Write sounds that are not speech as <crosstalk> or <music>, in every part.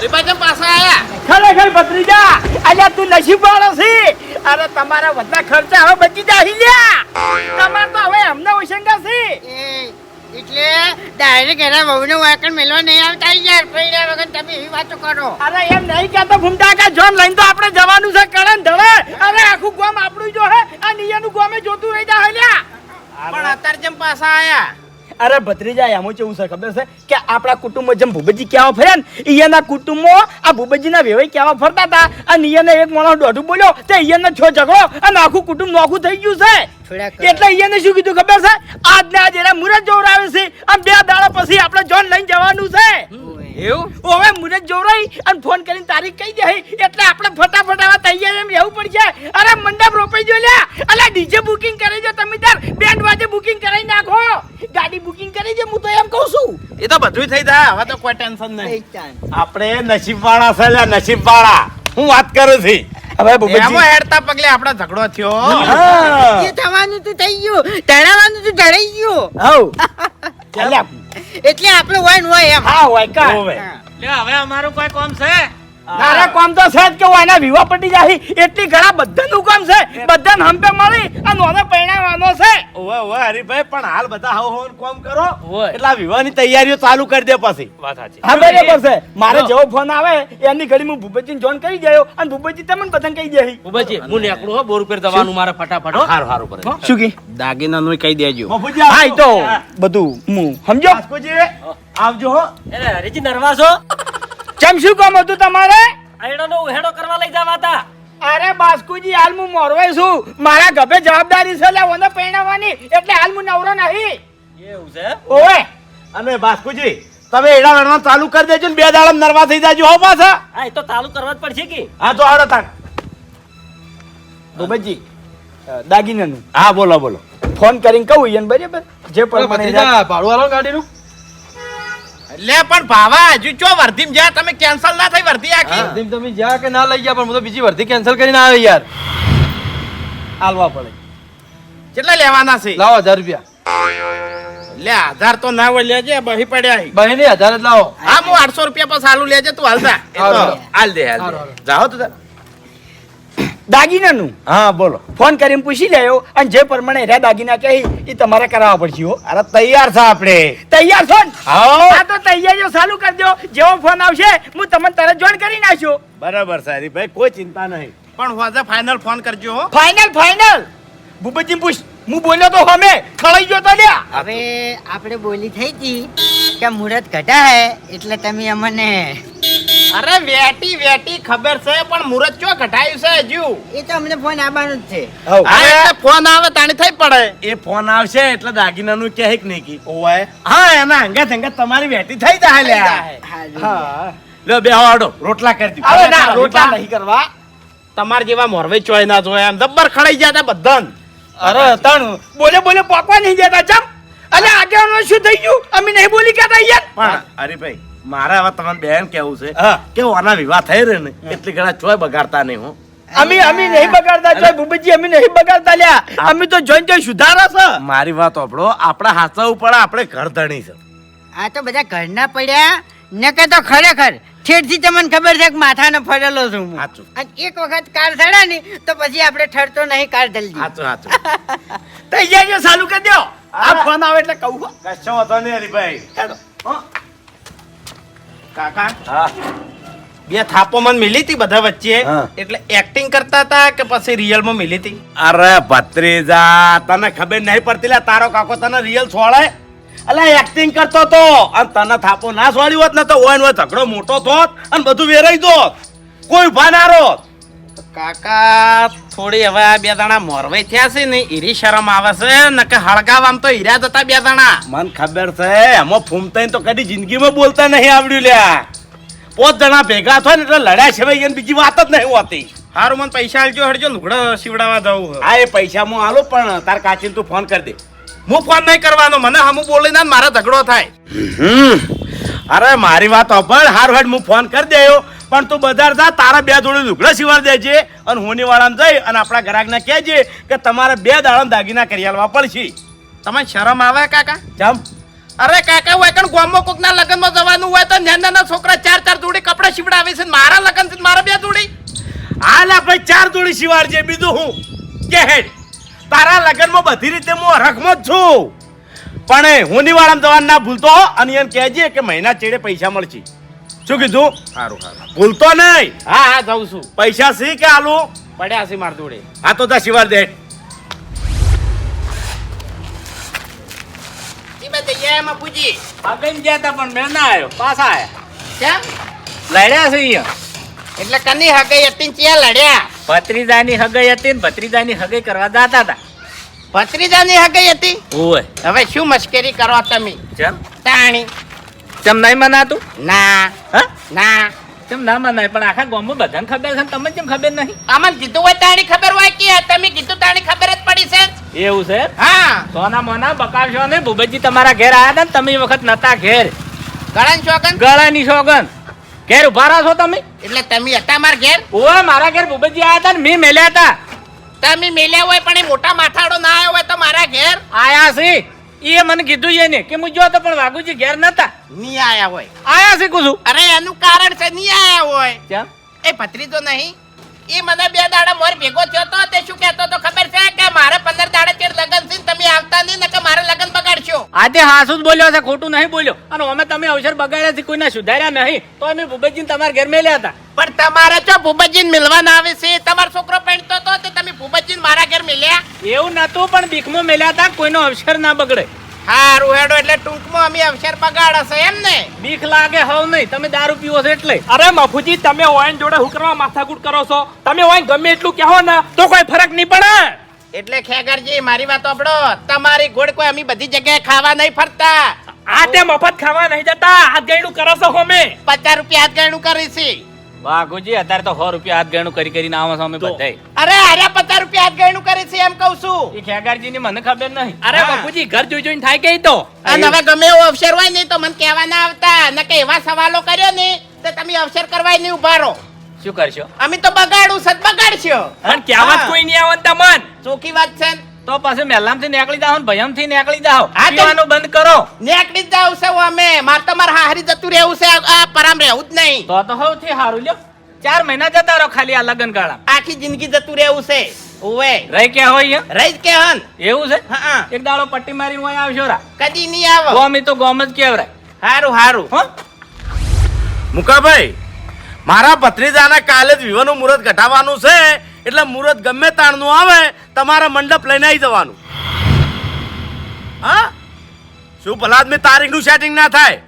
હરીભાઈ પાછા આયા? ખરેખર ભત્રીજા અલ્યા તું નસીબ વાળો છે. અરે તમારા બધા ખર્ચા હવે બચી જાય લ્યા. તમાર તો હવે અમને ઓશંકા છે. એ, એટલે ડાયરેક્ટ એના વહુને વાકણ મેલવા નહીં આવતા યાર. પૈડા વગર તમે એવી વાતો કરો. અરે એમ નહીં કહેતો ભૂમતા કા જોન લઈને તો આપણે જવાનું છે કળન ધડે અરે આખું ગામ આપણું જો હે. આ નિયાનું ગામે જોતું રહી જા હલ્યા પણ અત્યારે જેમ પાછા આયા? અરે ભત્રીજા એમાં કેવું છે ખબર છે કે આપણા કુટુંબમાં જેમ ભૂપતજી કેવા ફર્યા ને ઈયાના કુટુંબમાં આ ભૂપતજીના વેવાઈ કેવા ફરતા હતા અને ઈયાને એક માણસ દોઢું બોલ્યો તે ઈયાને છો ઝઘડો અને આખું કુટુંબ નોખું થઈ ગયું છે. એટલે ઈયાને શું કીધું ખબર છે? આજ ને આજ મુરત જોવરાવે છે અને બે દાડા પછી આપણે જોન લઈને જવાનું છે. એવું? હવે મુને જોવરાઈ અને ફોન કરીને તારીખ કહી દે એટલે આપણે ફટાફટ આવા તૈયાર એમ રહેવું પડશે અરે મંડપ રોપાઈ જો લ્યા. અલા ડીજે બુકિંગ કરી જો તમે તાર બેન્ડ વાજે બુકિંગ કરાવી નાખો. ગાડી બુકિંગ કરી દે હું તો એમ કહું છું. એ તો બધું થઈ જાય. હવે તો કોઈ ટેન્શન નહીં. આપણે નસીબવાળા છે લ્યા, નસીબ વાળા હું વાત કરું છું. હવે એમાં હેડતા પગલે આપણો ઝઘડો થયો. એ થવાનું તો થઈ ગયું. તણાવાનું તો ઢળાઈ ગયું. હવ. <laughs> <laughs> એટલે આપણું હોય ને હોય એમ. હા હોય કા લે હવે અમારું કોઈ કોમ છે? તારા કામ તો છે જ કે એના વિવાહ પટી જાય એટલી ઘણા બધાનું કામ છે. બધાને હંપે મળી અને ઓને પરણાવવાનો છે. ઓવે ઓવે હરીભાઈ પણ હાલ બધા હાવ હોન કોમ કરો. એટલા આ વિવાહની તૈયારીઓ ચાલુ કરી દે પછી. વાત સાચી. હા બરાબર છે. મારે જેવો ફોન આવે એની ઘડી હું ભૂપતજીને જોન કરી દયો અને ભૂપેજી તમને બધાને કહી દે ભૂપેજી હું નીકળું હો બોર ઉપર જવાનું મારે ફટાફટ હો. હારું હારું કરે. શું કી? દાગીનાનું કહી દેજો. હા તો બધું હું સમજો. આવજો હો. એટલે હરીજી નરવાસો ચમ શું કામ હતું તમારે? આયડાનો ઉહેડો કરવા લઈ જવા હતા. અરે બાસ્કુજી હાલ હું મોરવાઈ છું. મારા ગભે જવાબદારી છે લે ઓને પરણાવવાની. એટલે હાલ હું નવરો નહીં. એવું છે? ઓએ અને બાસ્કુજી તમે એડા વેડવાનું ચાલુ કરી દેજો ને બે દાડા નરવા થઈ જાજો હો પાછા. હા એ તો ચાલુ કરવા જ પડશે કે. હા તો આડો તાણ. દુબજી દાગીનાનું. હા બોલો બોલો. ફોન કરીને કહું ઈયન બરાબર? જે પ્રમાણે લે પણ ભાવા હજુ ચો વર્ધીમ જા તમે કેન્સલ ના થઈ વર્ધી આખી? તમે જા કે ના લઈ ગયા પણ હું તો બીજી વર્ધી કેન્સલ કરીને આવે યાર. આલવા પડે. કેટલા લેવાના છે? લાવો હજાર રૂપિયા. લે આધાર તો ના હોય લેજે બહી પડ્યા બહી ને હજાર જ લાવો. હા હું આઠસો રૂપિયા પર આલુ લેજે તું હાલતા. હાલ દે હાલ જાઓ તો. દાગીનાનું? હા બોલો. ફોન કરીને પૂછી લેયો અને જે પ્રમાણે રહ્યા દાગીના કહે એ તમારે કરાવવા પડશે હો. અરે તૈયાર છે આપણે. તૈયાર છો ને? હા. આ તો તૈયારીઓ ચાલુ કરજો જેવો ફોન આવશે હું તમને તરત જોઈન કરી નાખ્યો બરાબર સારી ભાઈ કોઈ ચિંતા નહીં. પણ વાજા ફાઇનલ ફોન કરજો હો. ફાઇનલ ફાઇનલ ભૂપતજી પૂછ હું બોલ્યો તો હમે ખળાઈ ગયો તો લ્યા. હવે આપણે બોલી થઈ હતી કે મુહૂર્ત ઘટા હે એટલે તમે અમને અરે વેટી વેટી ખબર છે પણ મુરત ચો ઘટાયું છે હજુ? એ તો અમને ફોન આવવાનો જ છે. અરે ફોન આવે તાણી થઈ પડે. એ ફોન આવશે એટલે દાગીનાનું કહે કે નહીં કી ઓય હા એના અંગત અંગત તમારી વેટી થઈ જાય લે હા લો બે આડો રોટલા કરી દીધા. હવે ના રોટલા નહીં કરવા. તમાર જેવા મોરવે ચોય ના જોયા એમ દબ્બર ખડાઈ ગયા તા બધાન. અરે તણ. બોલે બોલે પોકવા નહીં જતા ચમ. અલે આગેવાનો શું થઈ ગયું? અમે નહીં બોલી કહેતા યાર. પણ હરીભાઈ મારે હવે તમને બેન કેવું છે? કે આના વિવાહ થઈ રહે ને એટલી ઘણા ચોય બગાડતા નહીં હું. અમે અમે નહીં બગાડતા જોય ભૂપતજી અમે નહીં બગાડતા લ્યા. અમે તો જોઈન જોઈ સુધારા છે. મારી વાત ઓપડો આપણે હાચવવું પડે આપણે ઘર ધણી છે. આ તો બધા ઘરના પડ્યા નકે તો ખરેખર છેડથી તમને ખબર છે કે માથાનો ફરેલો છું હું. સાચું. અને એક વખત કાર ચડા ને તો પછી આપણે ઠરતો નહીં કાર જલ્દી સાચું સાચું. તૈયારીઓ ચાલુ કરી દો. આ ફોન આવે એટલે કહું કશો વાંધો નહીં હરીભાઈ. હેડો. કાકા? હા. બે થાપો મન મિલી હતી બધા વચ્ચે. એટલે એક્ટિંગ કરતા હતા કે પછી રિયલમાં મિલી હતી? અરે ભત્રીજા તને ખબર નહીં પડતી લે તારો કાકો તને રિયલ છોડે? અલે એક્ટિંગ કરતો તો અને તને થાપો ના છોડ્યો હોત ને તો ઓય ઓય ઝઘડો મોટો થોત અને બધું વેરાઈ દોત કોઈ ભાન આરો કાકા થોડી હવે આ બે દાણા મોરવાઈ થયા છે ને ઈરી શરમ આવે છે નકે હળગાવ આમ તો હીરા જતા બે દાણા. મન ખબર છે એમાં ફૂમતા તો કદી જિંદગીમાં બોલતા નહીં આવડ્યું લ્યા. પોત જણા ભેગા થાય ને એટલે લડ્યા છે ભાઈ બીજી વાત જ નહીં હોતી. હારું મને પૈસા આલજો હડજો લુગડો સીવડાવવા જવું. હા એ પૈસા હું આલું પણ તાર કાચીને તું ફોન કરી દે. હું ફોન નહીં કરવાનો મને હમું બોલીને મારા ઝઘડો થાય. અરે મારી વાત અભળ હાર હેડ હું ફોન કરી દેયો પણ તું બજાર જા તારા બે જોડી લુગડા સિવાડ દેજે અને હોની વાળાને જઈ અને આપણા ગ્રાહકને કહેજે કે તમારે બે દાડા દાગીના કરી આલવા પડશે. તમને શરમ આવે કાકા? જમ અરે કાકા હોય કણ ગોમો કોકના લગ્નમાં જવાનું હોય તો નાના નાના છોકરા ચાર ચાર જોડી કપડા સીવડાવે છે ને મારા લગ્ન છે મારા બે જોડી? હાલ આપણે ભાઈ ચાર જોડી સીવાડજે બીજું હું? કે હેડ તારા લગનમાં બધી રીતે હું હરખમાં જ છું. પણ હું નિવાળામાં જવાનું ના ભૂલતો અને એને કહેજે કે મહિના ચેડે પૈસા મળશે. શું કીધું? સારું સારું ભૂલતો નહીં. હા હા જાઉં છું. પૈસા સી કે આલુ? પડ્યા છે માર જોડે. હા તો તા શિવાર દે. એમાં પૂજી. આગળ ગયા હતા પણ મેં ના આવ્યો પાછા આયા. કેમ? લડ્યા છે અહીંયા. એટલે કની હગઈ હતી ને ચિયા લડ્યા? ભત્રીજાની હગાઈ હતી ને ભત્રીજાની હગાઈ કરવા જાતા હતા ભત્રીજાની હગઈ હતી? ઓય હવે શું મશ્કરી કરો તમે? ચમ તાણી. ચમ નહીં મનાતું? ના. હા? ના. ચમ ના મનાય પણ આખા ગામમાં બધાને ખબર છે તમને કેમ ખબર નહીં? અમને કીધું હોય તાણી ખબર હોય કે તમે કીધું તાણી ખબર જ પડી છે? એવું છે? હા. સોના મોના બકાવશો ને ભૂપેજી તમારા ઘેર આયા હતા ને તમે વખત નતા ઘેર. ગળાની શોગન ગળાની શોગન ઘેર ઊભા રહો છો તમે? એટલે તમે હતા મારા ઘેર? ઓ મારા ઘેર ભૂપેજી આયા હતા ને મેં મેલ્યા હતા. તમે મેલ્યા હોય પણ એ મોટા માથાડો ના આવ્યો હોય તો મારા ઘેર? આયા છે. એ મને કીધું છે ને કે હું જો તો પણ વાઘુજી ઘેર નતા. ની આયા હોય. આયા છે. કુછું અરે એનું કારણ છે ની આયા હોય. ચમ એ ભત્રીજો નહીં. એ મને બે દાડા મોર ભેગો થયો તો તે શું કહેતો તો ખબર છે કે મારે પંદર દાડા તેર લગન છે તમે આવતા નહીં કે મારે લગન બગાડશો. આજે હાસુ જ બોલ્યો છે ખોટું નહીં બોલ્યો. અને અમે તમે અવસર બગાડ્યા છે કોઈને સુધાર્યા નહીં તો અમે ભૂપતજી તમારા ઘર મેલ્યા હતા. પણ તમારે જો ભૂપતજીને મિલવાના આવે છે? તમારો છોકરો પહેણતો તો તે તમે ભૂપતજી મારા ઘર મેલ્યા? એવું નતું પણ બીકમાં મેલ્યા હતા કોઈનો અવસર ના બગડે. હારું હેડો એટલે ટૂંકમાં અમે અવસર બગાડશે એમ ને? બીક લાગે હવ નહીં. તમે દારૂ પીવો છો એટલે. અરે મફુજી તમે ઓઈન જોડે હું કરવા માથાકૂટ કરો છો. તમે ઓઈન ગમે એટલું કહો ને તો કોઈ ફરક નહીં પડે. એટલે ખેગરજી મારી વાત આપડો તમારી ગોળ કોઈ અમે બધી જગ્યાએ ખાવા નહીં ફરતા. આ તે મફત ખાવા નહીં જતા. હાથ ગયડું કરો છો હોમે પચાસ રૂપિયા હાથ ગયડું કરી છે વાઘુજી અત્યારે તો સો રૂપિયા હાથ ગણું કરી કરીને આવો છો અમે બધા અરે અરે પચાસ રૂપિયા હાથ ગણું કરે છે એમ કઉ છું. એ ખેગારજી ની મને ખબર નહીં. અરે બાપુજી ઘર જોઈ જોઈને થાય કઈ તો? અને હવે ગમે એવો અવસર હોય નહીં તો મને કહેવા ના આવતા. ન કે એવા સવાલો કર્યો ને તો તમે અવસર કરવા નહીં ઊભા રહો. શું કરશો? અમે તો બગાડું સદ બગાડશો. પણ કહેવા જ કોઈ નહીં આવતા મન? ચોખ્ખી વાત છે ને. તો પછી મેલામથી નીકળી જાઓ ભયમથી નીકળી જાઓ. આ જવાનું પીવાનું બંધ કરો. નીકળી જ જાવ છે અમે. મારે તો મારે હાહરી જતું રહેવું છે. આ- પરામ રહેવું જ નહીં. તો તો સૌથી સારું લ્યો. ચાર મહિના જતા રહો ખાલી આ લગન ગાળા. આખી જિંદગી જતું રહેવું છે. ઓવે રહી કે હોય રહી જ કે હન. એવું છે? હા. એક દાડો પટ્ટી મારી હોય આવશો રા. કદી નહીં આવો. ગોમી ઈ તો ગોમ જ કેવરાય હારું હારું. હો? મુકાભાઈ મારા ભત્રીજાના કાલે જ વિવાહનું મુહૂર્ત ઘટાવાનું છે. એટલે મુહૂર્ત ગમે તાણનું આવે, તમારા મંડપ લઈને આવી જવાનું. હા? શું ભલા મેં તારીખનું સેટિંગ ના થાય?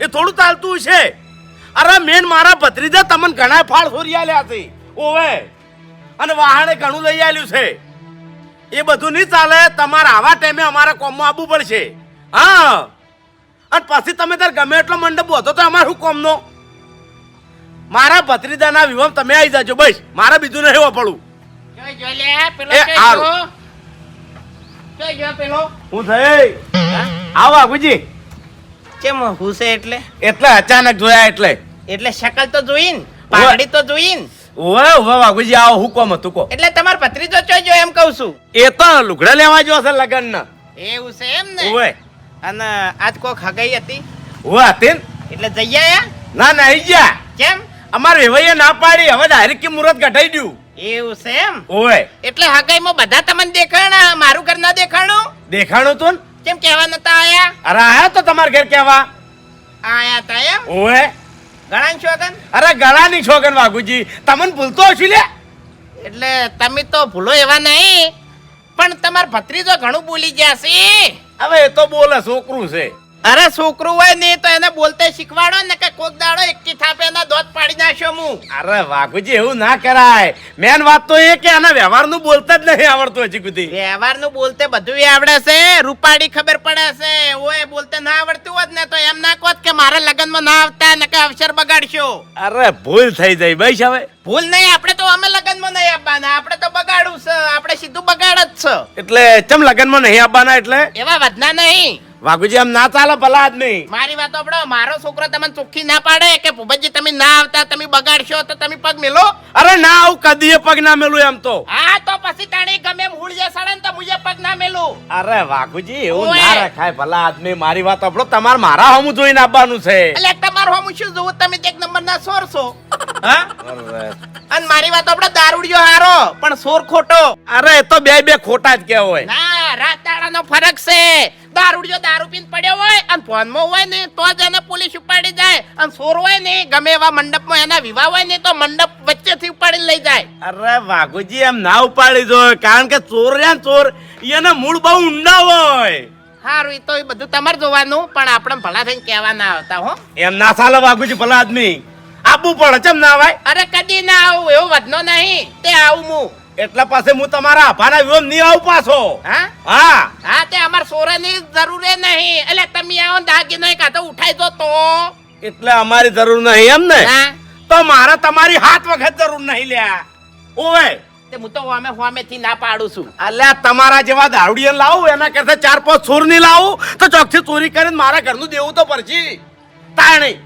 એ થોડું ચાલતું છે. અરે મેન મારા ભત્રીજા તમને ઘણા ફાળ ફોરી આલ્યા છે. ઓવે. અને વાહણે ઘણું લઈ આલ્યું છે. એ બધું નહીં ચાલે, તમારે આવા ટાઈમે અમારા કોમમાં આવવું પડશે. હા. અને પછી તમે તાર ગમે એટલો મંડપ હોતો તો અમારે શું કોમનો? મારા ભત્રીજાના વિવાહ તમે આવી જાજો, બસ. મારે બીજું નહીં વાપરવું જોઈ લે પેલો એ, જોઈ હારું. જો. જોઈ જો પેલો. હું થઈ. આવો આગુજી કેમ હુસે એટલે? એટલે અચાનક જોયા એટલે. એટલે શકલ તો જોઈ ને પાઘડી તો જોઈ ઓવે ઓવે વાઘુજી આવો હું હતું કો. એટલે તમાર ભત્રીજો ચોઈ જો એમ કહું છું. એ તો લુગડા લેવા જો હશે લગન ના એવું છે એમ ને? ઓવે અને આજ કોક હગાઈ હતી. ઓવે હતી એટલે જઈ આયા? ના ના આઈ ગયા. કેમ? અમાર વેવાઈએ ના પાડી હવે ડાયરેક્ટ કે મુહૂર્ત ઘટાઈ દઉં એવું છે એમ? ઓય. એટલે હગાઈમાં બધા તમને દેખાણા મારું ઘર ના દેખાણું? દેખાણું તું કેમ કહેવા નતા આયા? અરે આયા તો તમાર ઘર કેવા? આયા તા એમ? ઓવે ઘણા છોકન? અરે ગળાની છોકન વાઘુજી તમને ભૂલતો હશું લે? એટલે તમે તો ભૂલો એવા નહીં પણ તમાર ભત્રીજો ઘણું બોલી ગયા છે. હવે એ તો બોલે છોકરું છે. અરે છોકરું હોય ને તો એને બોલતે શીખવાડો ને કે કોક દાડો એકથી થાપે એના દોત પાડી નાખ્યો હું. અરે વાઘુજી એવું ના કરાય. મેન વાત તો એ કે આના વ્યવહારનું બોલતા જ નહીં આવડતું હજી સુધી. વ્યવહારનું બોલતે બધું આવડે છે રૂપાડી ખબર પડે છે. ઓય બોલતે ના આવડતું હોત ને તો એમ ના કહોત કે મારા લગનમાં ના આવતા ને કે અવસર બગાડશો. અરે ભૂલ થઈ જાય ભાઈ હવે. ભૂલ નહીં આપણે તો અમે લગનમાં નહીં આવવાના. આપણે તો બગાડું છે. આપણે સીધું બગાડ જ છે. એટલે ચમ લગનમાં નહીં આવવાના એટલે? એવા વધના નહીં. વાઘુજી એમ ના ચાલે ભલા આદમી. મારી વાત સાંભળો. મારો છોકરો તમને ચોખ્ખી ના પાડે કે ભૂપતજી તમે ના આવતા તમે બગાડશો તો તમે પગ મેલો? અરે ના આવું કદીએ પગ ના મેલું એમ તો. હા તો પછી તાણી ગમે એમ હુળજે સડે ને તો મુજે પગ ના મેલું. અરે વાઘુજી એવું ના રખાય ભલા આદમી. મારી વાત આપણો તમાર મારા હમું જોઈને આવવાનું છે. એટલે તમાર હમું શું જોવું? તમે એક નંબર ના સોર છો. હા? અને મારી વાત આપડે દારૂડિયો હારો પણ સોર ખોટો. અરે એ તો બે બે ખોટા જ કહેવાય. ના રાત દાડાનો ફરક છે. દારૂડિયો દારૂ પીને પડ્યો હોય અને ફોનમાં હોય ને તો જ એને પોલીસ ઉપાડી જાય. અને સોર હોય ને ગમે એવા મંડપમાં એના વિવાહ હોય ને તો મંડપ વચ્ચેથી ઉપાડી લઈ જાય. અરે વાઘુજી એમ ના ઉપાડી જોઈએ કારણ કે ચોર ને ચોર એના મૂળ બહુ ઊંડા હોય. સારું એ તો એ બધું તમારે જોવાનું પણ આપણે ભલા થઈને કહેવા ના આવતા હો. એમ ના ચાલે વાઘુજી ભલા આદમી. આપવું પડે ચમ ના ભાઈ અરે કદી ના આવું એવો વધનો નહીં. તે આવું હું એટલે પાસે હું તમારા આભાના વિરોધ નહીં આવું પાછો. હા? હા. તે અમાર સોરાની જરૂર નહીં. એટલે તમે આવો દાગીનો કાતો ઉઠાઈ દો તો. એટલે અમારી જરૂર નહીં એમ ને? હા. તો મારે તમારી હાથ વખત જરૂર નહીં લ્યા. ઓવે. તે હું તો વામે વામે થી ના પાડું છું. અલ્યા તમારા જેવા દારૂડિયા લાવું એના કરતા ચાર પાંચ ચોરની લાવું? તો ચોકથી ચોરી કરીને મારા ઘરનું દેવું તો પડશે. તાણી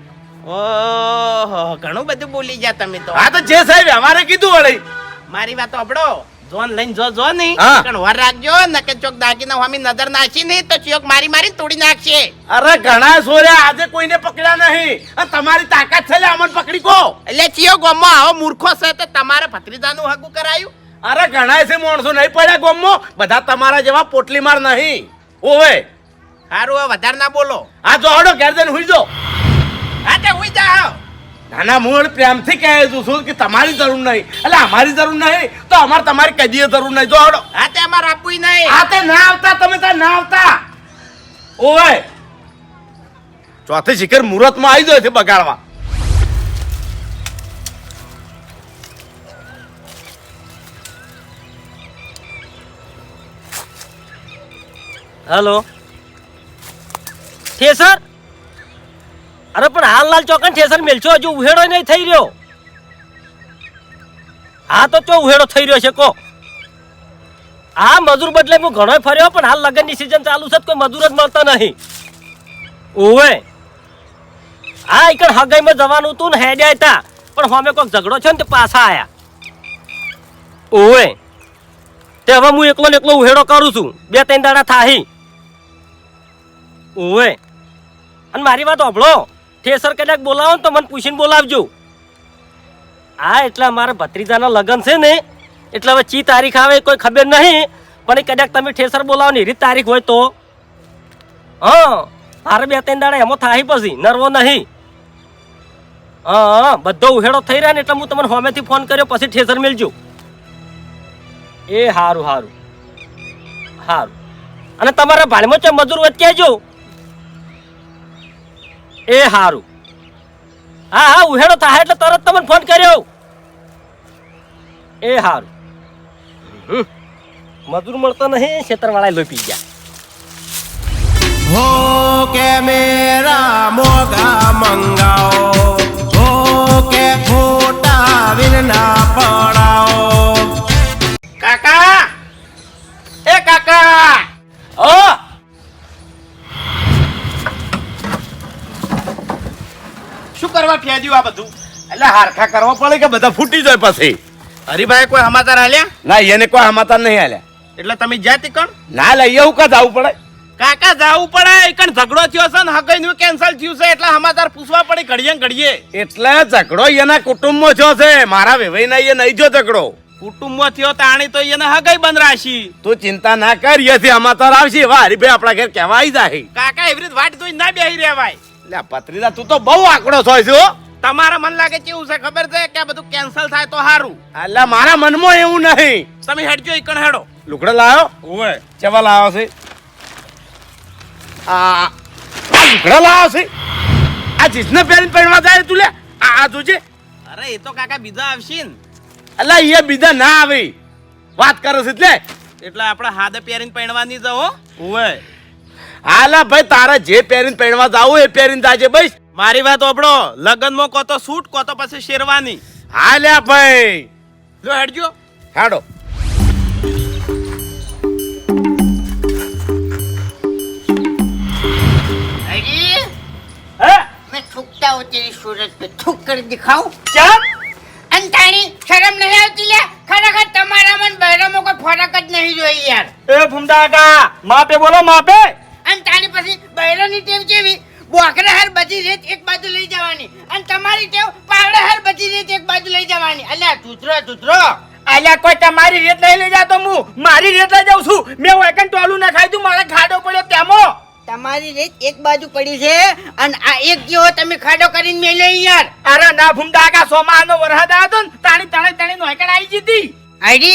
ઓહો ઘણું બધું બોલી ગયા તમે તો. હા તો જે સાહેબ અમારે કીધું વળી. મારી વાત સાંભળો. જોન લઈને જો જો નહીં. હા. પણ વર રાખજો નકે ચોક દાગીના હોમી નજર નાખી નહીં તો ચોક મારી મારી તોડી નાખશે. અરે ઘણા સોર્યા આજે કોઈને પકડ્યા નહીં. અને તમારી તાકાત છે લે અમને પકડી કો. એટલે ચિયો ગોમો આવો મૂર્ખો છે તો તમારે ભત્રીજાનું હગું કરાયું? અરે ઘણા છે માણસો નહીં પડ્યા ગોમમાં બધા તમારા જેવા પોટલી માર નહીં. ઓવે. હારું હવે વધારે ના બોલો. આ જો હડો ઘેર જઈને હુઈ જો હા તે હુઈ જાઓ. નાના મૂળ પ્રેમથી કહે છું કે તમારી જરૂર નહીં? એટલે અમારી જરૂર નહીં. તો અમારે તમારી કદીએ જરૂર નહીં. જો આવડો. હા તે અમારે આપવું નહીં. આ તે ના આવતા તમે ત્યાં ના આવતા. ઓય ચોથી શિખર મુહૂર્તમાં આવી જાય છે બગાડવા. હેલો. ઠેસર અરે પણ હાલ લાલ ચોકન ઠેસર મેલશો, હજુ ઉહેડો નહીં થઈ રહ્યો. હા તો ચો ઉહેડો થઈ રહ્યો છે, કો. હા મજૂર બદલે હું ઘણો ફર્યો, પણ હાલ લગ્નની સિઝન ચાલુ છે, તો કોઈ મજૂર જ મળતા નહીં. ઓવે હા એકણ હગાઈમાં જવાનું હતું ને હેડ્યા હતા, પણ હોમે કોઈક ઝઘડો છે ને તે પાછા આયા. ઓવે તે હવે હું એકલો ને એકલો ઉહેડો કરું છું બે ત્રણ દાડા થાહી. ઓવે અને મારી વાત હોભળો. ઠેસર કદાચ બોલાવો ને તો મને પૂછીને બોલાવજો. હા એટલે અમારા ભત્રીજાના લગ્ન છે ને, એટલે હવે ચી તારીખ આવે કોઈ ખબર નહીં, પણ એ કદાચ તમે ઠેસર બોલાવો ને રીત તારીખ હોય તો. હા, મારે બે ત્રણ દાડા એમાં થાય પછી, નરવો નહીં. હા બધો ઉહેડો થઈ રહ્યા ને એટલે હું તમને હોમેથી ફોન કર્યો, પછી ઠેસર મેળજો એ હારું હારું. હારું. અને તમારા ભાડમાં ચો મજૂર વચ્ચે કહેજો એ હારું. હા હા, ઉહેડો થાય એટલે તરત તમને ફોન કર્યો એ હારું. મજૂર મળતો નહીં ખેતરવાળા લોપી ગયા. હો કે મેરા મોગા મંગાઓ હો કે ખોટા વિના પડાઓ કરવા આ બધું? એટલે હારખા કરવા પડે કે બધા ફૂટી જાય પછી? હરિભાઈ કોઈ સમાચાર આલ્યા? ના એને કોઈ સમાચાર નહીં આલ્યા. એટલે તમે જ્યાં કણ? ના લઈ એવું કા જવું પડે? કાકા જાવું પડે. કણ ઝઘડો થયો છે ને હગાઈનું કેન્સલ થયું છે એટલે સમાચાર પૂછવા પડે ઘડીએ ઘડીએ. એટલે ઝઘડો એના કુટુંબમાં થયો છે. મારા વેવાઈના એ નહીં જો ઝઘડો. કુટુંબમાં થયો તાણી તો એને હગાઈ બંધ રાશી તું ચિંતા ના કર એથી સમાચાર આવશે. એવા હરીભાઈ આપણા ઘેર કેવાય જાય કાકા એવી રીતે વાટ જોઈ ના બેહી રહેવાય. એટલે પત્રીદા તું તો બહુ આકડો છો છો તમારા મન લાગે કેવું છે ખબર છે કે આ બધું કેન્સલ થાય તો સારું એટલે મારા મનમાં એવું નહીં. તમે હેડજો એકણ હેડો લુગડો લાયો. ઓવે ચેવા લાયો છે? આ આ લુગડા લાવ્યો છે. આ જીસને પહેરીને પહેરવા જાય તું લે. આ આ જોજે. અરે એ તો કાકા બીજા આવશે ને. અલા એ બીજા ના આવે. વાત કરે છે એટલે. એટલે આપણે હાથે પહેરીને પહેરવાની જવો ઓવે હાલા ભાઈ તારા જે પહેરીને પહેરવા જાવું એ પહેરીને જાજે ભાઈ મારી વાત ઓબળો લગનમાં કો તો સૂટ કો પછી શેરવાની. હાલ્યા ભાઈ. જો હેડજો. હેડો. સુરત પે કરી દિખાઉ ચમ? અંતાણી શરમ નહીં આવતી ખરેખર તમારા મન બહેરામાં કોઈ ફરક જ નહીં જોઈ યાર. એ ભૂમદાકા માપે બોલો માપે. અંતાણી પછી બૈરોની ટેવ કેવી? બોકરા હાર બધી રેત એક બાજુ લઈ જવાની. અને તમારી ટેવ પાવડા હાર બધી રેત એક બાજુ લઈ જવાની. અલ્યા ધૂતરો ધૂતરો અલ્યા કોઈ તમારી રેત નહીં લઈ જાતો હું મારી રેત લઈ જાઉં છું. મેં વેકન ટોલું ના ખાઈ તું મારે ખાડો પડ્યો તેમો તમારી રેત એક બાજુ પડી છે અને આ એક જેવો તમે ખાડો કરીને મેલ્યો યાર. અરે ના ભૂમતા કાકા સોમાનો વરસાદ આવ્યો ને તાણી તાણે તાણી નોકર આવી જતી. અરે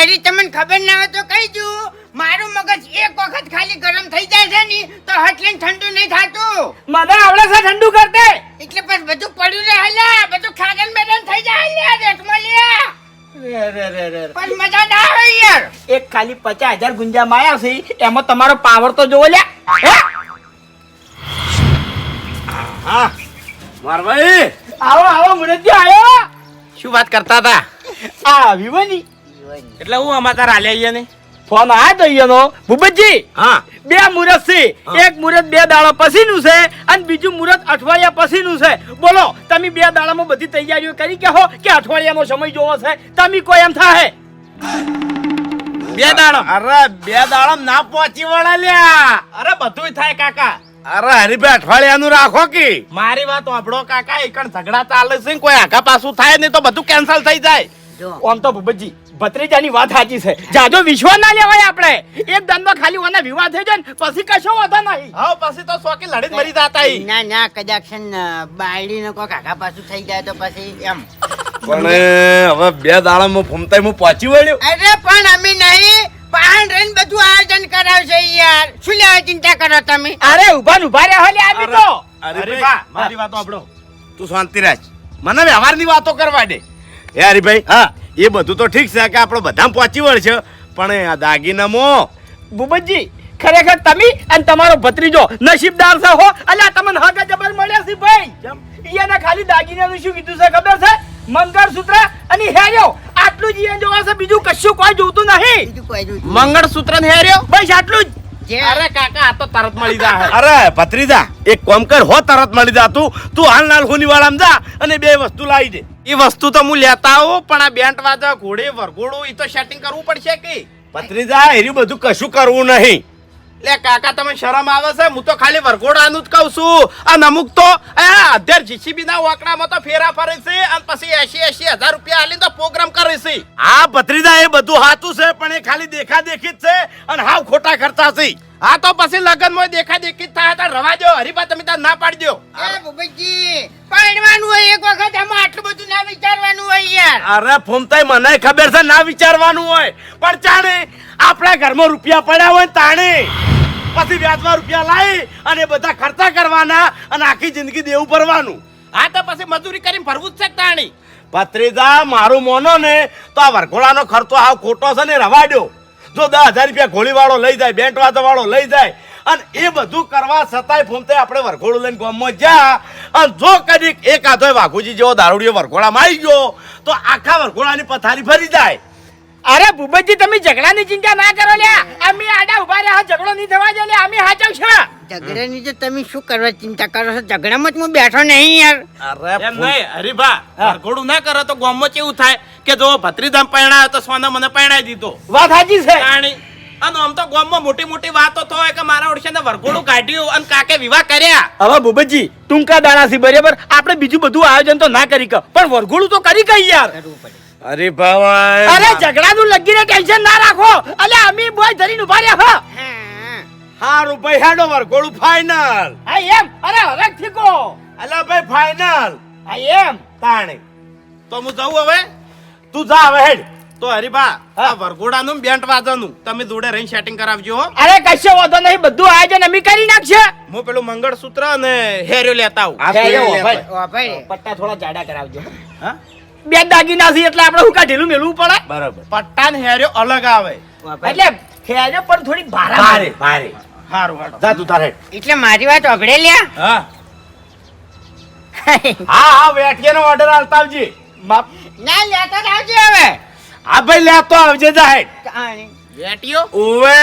અરે તમને ખબર ના હોય તો કહી દઉં. મારું મગજ એક વખત ખાલી ગરમ થઈ જાય છે ને તો હટલીને ઠંડુ નહીં થાતું. મને આવડે છે ઠંડુ કરતે. એટલે પછી બધું પડ્યું રહે હલે બધું ખાગન મેદાન થઈ જાય લ્યા રેતમાં લ્યા પણ મજા ના આવે યાર. એક ખાલી પચાસ હજાર ગુંજા માયા છે એમાં તમારો પાવર તો જોવો લ્યા. હે? હા મારભાઈ આવો આવો મુરતી આવ્યો શું વાત કરતા હતા? આ વિવની. એટલે હું અમારા હાલ્યા અહીંયા ને? ફોન આયો તો ઈયોનો ભૂપતજી હા. બે મુહૂર્ત છે. એક મુહૂર્ત બે દાડા પછીનું છે અને બીજું મુહૂર્ત અઠવાડિયા પછીનું છે. બોલો તમે બે દાડામાં બધી તૈયારીઓ કરી કે હો કે અઠવાડિયાનો સમય જોવો છે? તમે કોઈ એમ થાય બે દાડો. અરે બે દાડા ના પહોંચી વળે લ્યા અરે બધું થાય કાકા. અરે હરીભાઈ અઠવાડિયાનું રાખો કે. મારી વાત આપણો કાકા એકણ ઝઘડા ચાલે છે કોઈ આખા પાછું થાય નહીં તો બધું કેન્સલ થઈ જાય. આમ તો ભૂપતજી. ભત્રીજાની વાત સાચી છે. જાજો વિશ્વાસ ના લેવાય આપણે. એક ધંધો ખાલી ઓના વિવાહ થઈ જાય ને પછી કશો વાંધો નહીં. હા પછી તો સોકી લડી મરી જતા. ના ના કદાચ બાયડી નો કો કાકા પાછું થઈ જાય તો પછી એમ. પણ એ હવે બે દાડામાં ફૂમતાઈ હું પહોંચી વળ્યો. અરે પણ અમે નહીં. પાન રહીને બધું આયોજન કરાવશે યાર. શું લેવા ચિંતા કરો તમે? અરે ઊભા ઊભા રહ્યા હલે આવી તો. હરીભા મારી વાતો આપણો તું શાંતિ રાખ. મને વ્યવહારની વાતો કરવા દે. હે હરીભાઈ હા. એ બધું તો ઠીક છે કે આપણે બધા પહોંચી વળશે પણ આ મો. ભૂપતજી ખરેખર તમે અને તમારો ભત્રીજો નસીબદાર છે હો. અલ્યા તમને હગા જબર મળ્યા છે ભાઈ. ઈયાના ખાલી દાગીનાનું શું કીધું છે ખબર છે? મંગળસૂત્ર અને હેર્યો. આટલું જ ઈયા જોવા છે બીજું કશું કોઈ જોતું નહીં. બીજું કોઈ મંગળસૂત્ર ને હેર્યો. બસ આટલું જ. જે અરે કાકા આ તો તરત મળી જા અરે ભત્રીજા એક કોમ કર હો તરત મળી જા તું. તું હાલ નાલ હોની વાળામાં જા અને બે વસ્તુ લાવી દે. એ વસ્તુ તો હું લેતા આવું પણ આ બેન્ટ વાજા ઘોડે વરઘોડું એ તો સેટિંગ કરવું પડશે કે? ભત્રીજા એર્યું બધું કશું કરવું નહીં. લે કાકા તમે શરમ આવે છે? હું તો ખાલી વરઘોડાનું જ કહું છું. અને અમુક તો આ અધ્યર જીસીબી ના વાકડામાં તો ફેરા ફરે છે અને પછી એસી એસી હજાર રૂપિયા હાલી તો પ્રોગ્રામ કરે છે. આ ભત્રીજા એ બધું હાથું છે પણ એ ખાલી દેખા દેખી જ છે અને હાવ ખોટા ખર્ચા છે. હા તો પછી લગ્નમાં દેખા દેખી જ થાય તો રવાજો હરીબા તમે ત્યાં ના પાડી દો એ ભૂપતજી અરે ફોમતાઈ મને ખબર છે ના વિચારવાનું હોય. પણ જાણે આપણા ઘરમાં રૂપિયા પડ્યા હોય તાણે. પછી વ્યાજમાં રૂપિયા લાવી અને બધા ખર્ચા કરવાના અને આખી જિંદગી દેવું ભરવાનું હા તો પછી મજૂરી કરીને ભરવું જ છે તાણી? ભત્રીજા મારું મોનો ને તો આ વરઘોડાનો ખર્ચો હાવ ખોટો છે ને રવાડ્યો. જો દસ હજાર રૂપિયા ઘોડીવાળો લઈ જાય બેન્ટ વાળો લઈ જાય અને એ બધું કરવા છતાંય ફૂમતે આપણે વરઘોડું લઈને ગામમાં જ્યાં અને જો કદી એક આધો વાઘુજી જેવો દારૂડીઓ વરઘોડામાં આવી ગયો તો આખા વરઘોડાની પથારી ફરી જાય. અરે ભૂપતજી તમે ઝઘડાની ચિંતા ના કરો લ્યા. અમે આડા ઊભા રહ્યા ઝઘડો નહીં થવા દે લ્યા. અમે હાચવ છે ઝઘડાની તો તમે શું કરવા ચિંતા કરો છો? ઝઘડામાં જ હું બેઠો નહીં યાર. અરે એમ નહીં હરીભા વરઘોડું ના કરો તો ગામમાં કેવું થાય? કે જો ભત્રીધામ પરણાયો તો સોના મને પરણાઈ દીધો. વાત સાચી છે. અને આમ તો ગામમાં મોટી મોટી વાતો થાય કે મારા ઓળશે વરઘોડું કાઢ્યું અને કાકે વિવાહ કર્યા. હવે ભૂપતજી ટૂંકા દાણાથી બરાબર? આપણે બીજું બધું આયોજન તો ના કરી ક પણ વરઘોડું તો કરી ગઈ યાર? અરે ભાઈ અરે ઝઘડાનું લગીને ટેન્શન ના રાખો. અલે અમી બોય ધરીને ઊભા રહ્યા હો. હારું ભાઈ હેડો વરઘોડું ફાઈનલ હા એમ? અરે હરક થીકો અલા ભાઈ ફાઈનલ હા એમ? તાણે. તો હું જઉં હવે? તું જા હવે હેડ. તો હરીબા આ વરઘોડાનું ને બેન્ટ વાજાનું તમે જોડે રહીને સેટિંગ કરાવજો હો. અરે કશો વાંધો નહીં બધું આયોજન અમે કરી નાખશે. હું પેલું મંગળસૂત્ર અને હેર્યો લેતા આવું. આ ભાઈ. પટ્ટા થોડા જાડા કરાવજો. હા? બે દાગીના છે એટલે આપણે હું ઢીલું મેળવું પડે? બરાબર. પટ્ટા ને હેર્યો અલગ આવે. એટલે ખેજો પણ થોડી ભારે ભારે ભારે. હારું હારું. જા તું તારે. એટલે મારી વાત અગડે લ્યા? હા. <laughs> હા હા વેઠિયાનો ઓર્ડર આલતા આવજી. બાપ ના લેતા જ આવજે હવે. હા ભાઈ લેતો આવજે જા હેડ કહાણી. ઓવે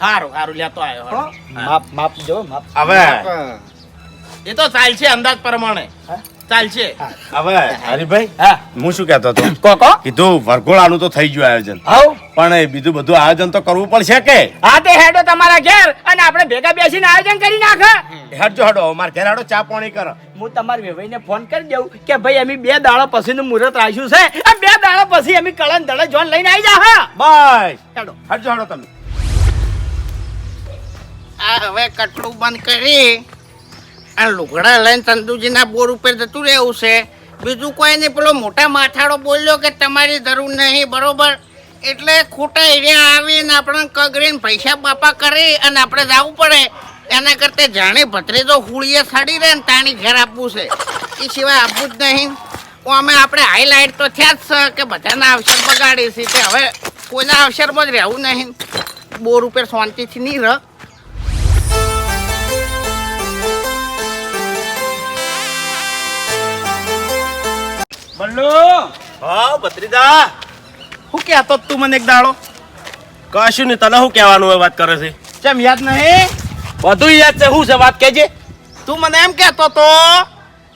હારું હારું લેતો આવ્યો હારું. માપ માપ જો માપ. હવે. એ તો ચાલશે અંદાજ પ્રમાણે. ચાલશે હવે હરીભાઈ હા. હું શું કહેતો હતો? કોકો કીધું વરઘોડાનું તો થઈ ગયું આયોજન. હવ. પણ એ બીજું બધું આયોજન તો કરવું પડશે કે? હા તે હેડો તમારા ઘેર અને આપણે ભેગા બેસીને આયોજન કરી નાખે. હેડજો હેડો મારા ઘેર હેડો ચા પાણી કરો. હું તમારા વેવાઈને ફોન કરી દઉં કે ભાઈ અમે બે દાડા પછીનું મુહૂર્ત રાખ્યું છે. આ દાડા પછી અમે કળન દડે જોન લઈને આવી જા હા. બસ ચાલો. હેડજો હેડો તમે. આ હવે કટલું બંધ કરી આ લુગડા લઈને ચંદુજીના બોર ઉપર જતું રહેવું છે. બીજું કોઈ નહીં પેલો મોટા માથાડો બોલ્યો કે તમારી જરૂર નહીં બરોબર? એટલે ખોટા એરિયા આવીને આપણે કગરીને પૈસા બાપા કરી અને આપણે જવું પડે. એના કરતા જાણે ભત્રીજો હુળીએ સાડી રહે ને તાણી ઘેર આપવું છે. એ સિવાય આપવું જ નહીં. અમે આપણે હાઈલાઇટ તો થયા જ છે કે બધાના અવસર બગાડી છે તે હવે કોઈના અવસરમાં જ રહેવું નહીં. બોર ઉપર શાંતિથી નહીં રહ. બલ્લો! હા બત્રીદા હું કહેતો તું મને એક દાડો. કશું નહીં તને શું કહેવાનું હોય વાત કરે છે? કેમ યાદ નહીં? બધું યાદ છે શું છે વાત કહેજે. તું મને એમ કહેતો તો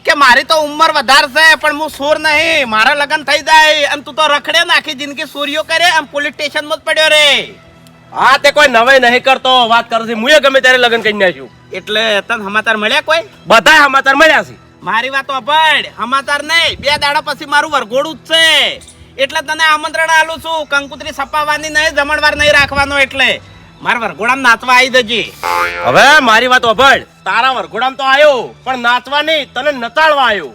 કે મારી તો ઉંમર વધારે છે પણ હું સોર નહીં. મારા લગ્ન થઈ જાય અને તું તો રખડે નાખી જિંદગી ચોરીઓ કરે આમ પોલીસ સ્ટેશનમાં જ પડ્યો રે. હા તે કોઈ નવાઈ નહીં કરતો વાત કરે છે. હું ગમે ત્યારે લગ્ન કરી નાખ્યું એટલે તને સમાચાર મળ્યા કોઈ? બધા સમાચાર મળ્યા છે. મારી વાત અભડ સમાચાર નહીં. બે દાડા પછી મારું વરઘોડું જ છે. એટલે તને આમંત્રણ આલું છું. કંકુતરી સપાવવાની નહીં જમણવાર નહીં રાખવાનો એટલે. મારા વરઘોડા નાચવા આવી જજે. હવે મારી વાત ઓભળ તારા વરઘોડામાં તો આવ્યો પણ નાચવા નહીં, તને નતાળવા આવ્યો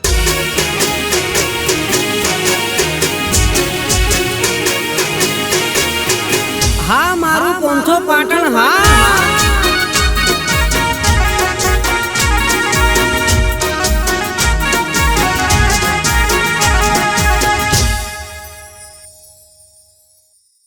હા, મારું પોંથો પાટણ, હા.